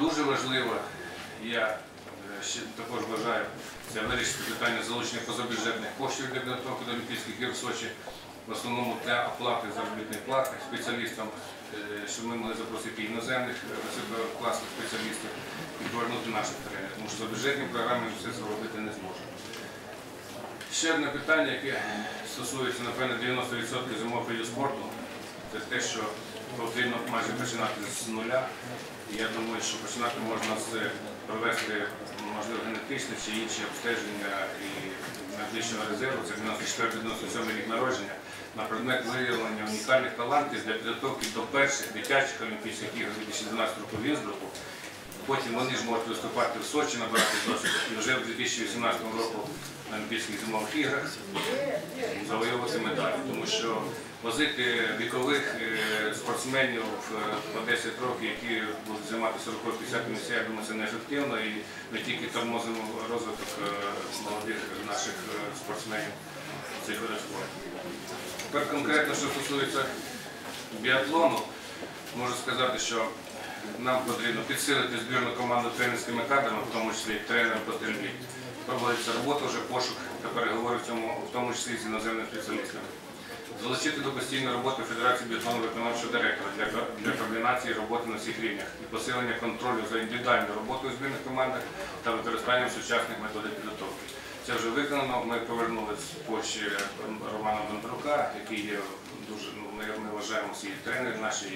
дуже важливо, я е, ще також вважаю, це вирішити питання залучення позабюджетних коштів для підготовки до Олімпійських ігор в Сочі, в основному для оплати заробітної плати спеціалістам, е, щоб ми могли запросити іноземних висококласних спеціалістів і повернути наших тренерів, тому що за бюджетні програми ми все це робити не зможемо. Ще одне питання, яке стосується, напевно, 90% зимового спорту, це те, що потрібно майже починати з нуля. І я думаю, що починати можна з провести, можливо, генетичне чи інші обстеження і медичного резерву, це 94-97 рік народження, на предмет виявлення унікальних талантів для підготовки до перших дитячих Олімпійських ігор 2012 року в Вінсбруку. Потім вони ж можуть виступати в Сочі, набрати досвід вже в 2018 року на Олімпійських зимових іграх завоювати медалі. Тому що возити вікових е, спортсменів по 10 років, які будуть займати 40-50 місця, я думаю, це неефективно і ми тільки тормозимо розвиток е, молодих наших е, спортсменів цих видів спорту. Тепер конкретно, що стосується біатлону, можу сказати, що нам потрібно підсилити збірну команду тренерськими кадрами, в тому числі тренером по стрільбі. Проводиться робота вже пошук та переговори в цьому, в тому числі з іноземними спеціалістами. Залучити до постійної роботи Федерації біатлону виконавчого директора для, для координації роботи на всіх рівнях і посилення контролю за індивідуальною роботою в збірних командах та використанням сучасних методик підготовки. Це вже виконано. Ми повернули з Польщі Романа Бондарука, який є дуже, ну, ми вважаємо всі тренери, наші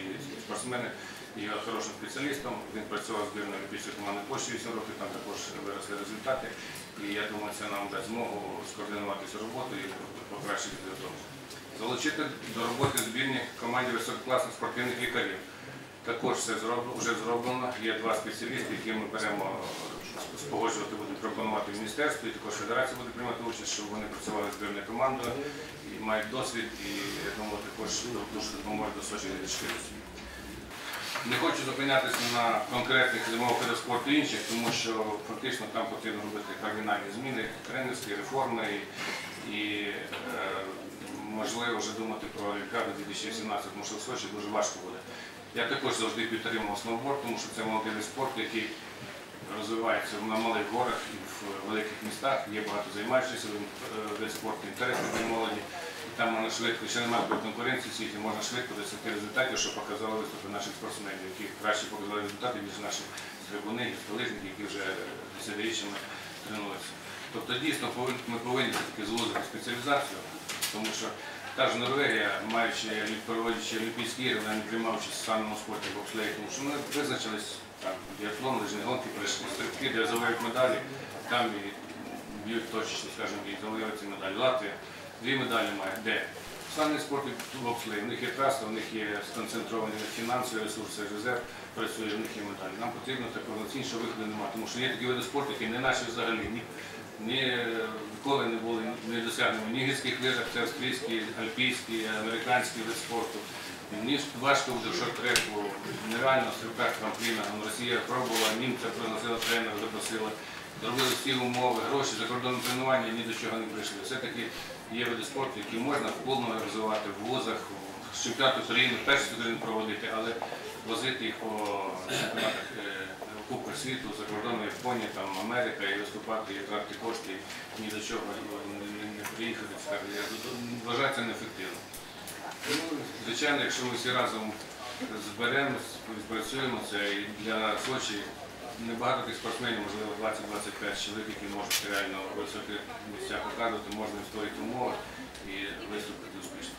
спортсмени, є хорошим спеціалістом. Він працював з збірною олімпійської команди Польщі 8 років, там також виросли результати. І я думаю, це нам дасть змогу скоординувати цю роботу і покращити підготовку. Залучити до роботи збірні команді висококласних спортивних лікарів. Також це вже зроблено. Є два спеціалісти, які ми беремо спогоджувати, будемо пропонувати в міністерстві, і також федерація буде приймати участь, щоб вони працювали з збірною командою і мають досвід, і я думаю, також дуже допоможуть до Сочі 2014. Не хочу зупинятися на конкретних зимових видах спорту інших, тому що фактично там потрібно робити кардинальні зміни, тренерські реформи і, і е, можливо вже думати про Олімпіаду 2017, тому що в Сочі дуже важко буде. Я також завжди підтримував сноуборд, тому що це молодий вид спорту, який розвивається на малих горах і в великих містах. Є багато займаючихся е, спорту, інтересних для молоді. Там можна швидко, ще немає такої конкуренції в світі, можна швидко досягти результатів, що показали виступи наших спортсменів, які краще показали результати, ніж наші стрибуни, гірськолижники, які вже десятиріччями тренуються. Тобто дійсно ми повинні все-таки звозити спеціалізацію, тому що та ж Норвегія, маючи проводячи Олімпійські ігри, вона не приймав участь в самому спорті бобслеї, тому що ми визначились там біатлон, лижні гонки, прийшли стрибки, де завоюють медалі, там і б'ють точечно, скажімо, і завоюють ці медалі. Латвія дві медалі має. Де? Саме спорт бобслей, у них є траса, у них є сконцентровані фінансові ресурси, резерв працює, у них є медалі. Нам потрібно такого іншого виходу немає, тому що є такі види спорту, які не наші взагалі. Ні, ні, ніколи не були не досягнені ні в гірських лижах, це австрійський, альпійський, американський вид спорту. Мені важко буде в шорт-треку, нереально в стрибках трампліна. Росія пробувала, німця приносила тренера, запросила, зробили всі умови, гроші, закордонне тренування, ні до чого не прийшли. Все-таки є види спорту, які можна повно розвивати в вузах, в чемпіонат України, перший України проводити, але возити їх по чемпіонатах е, Кубка світу, за кордоном Японія, там Америка і виступати, і тратити кошти, ні до чого не, не, приїхати. скажімо, Я неефективно. Ну, звичайно, якщо ми всі разом зберемось, спрацюємо це і для Сочі небагато тих спортсменів, можливо, 20-25 чоловік, які можуть реально високі місця показувати, можна створити умови і виступити успішно.